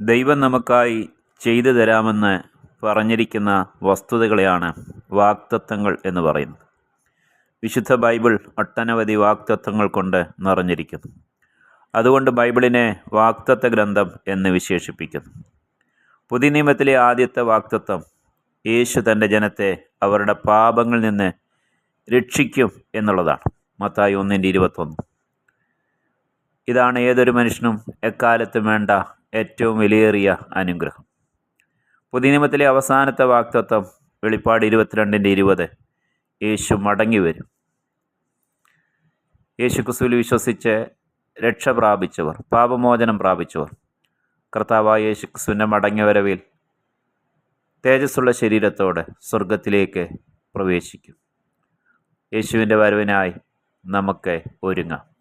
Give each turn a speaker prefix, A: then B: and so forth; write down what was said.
A: ദൈവം നമുക്കായി ചെയ്തു തരാമെന്ന് പറഞ്ഞിരിക്കുന്ന വസ്തുതകളെയാണ് വാക്തത്വങ്ങൾ എന്ന് പറയുന്നത്. വിശുദ്ധ ബൈബിൾ ഒട്ടനവധി വാക്തത്വങ്ങൾ കൊണ്ട് നിറഞ്ഞിരിക്കുന്നു. അതുകൊണ്ട് ബൈബിളിനെ വാക്തത്വ ഗ്രന്ഥം എന്ന് വിശേഷിപ്പിക്കുന്നു. പുതിയ നിയമത്തിലെ ആദ്യത്തെ വാക്തത്വം യേശു തന്റെ ജനത്തെ അവരുടെ പാപങ്ങളിൽ നിന്ന് രക്ഷിക്കും എന്നുള്ളതാണ്. മത്തായി ഒന്നിന്റെ ഇരുപത്തൊന്ന്. ഇതാണ് ഏതൊരു മനുഷ്യനും എക്കാലത്തും വേണ്ട ഏറ്റവും വിലയേറിയ അനുഗ്രഹം. പുതിയ നിയമത്തിലെ അവസാനത്തെ വാക്തത്വം വെളിപ്പാട് ഇരുപത്തിരണ്ടിന്റെ ഇരുപത്. യേശു മടങ്ങി വരും യേശു ക്രിസ്തുവിൽ വിശ്വസിച്ച് രക്ഷ പ്രാപിച്ചവർ പാപമോചനം പ്രാപിച്ചവർ കർത്താവായ യേശു ക്രിസ്തുവിന്റെ മടങ്ങി വരവിൽ തേജസ്സുള്ള ശരീരത്തോടെ സ്വർഗത്തിലേക്ക് പ്രവേശിക്കും. യേശുവിന്റെ വരവിനായി നമുക്ക് ഒരുങ്ങാം.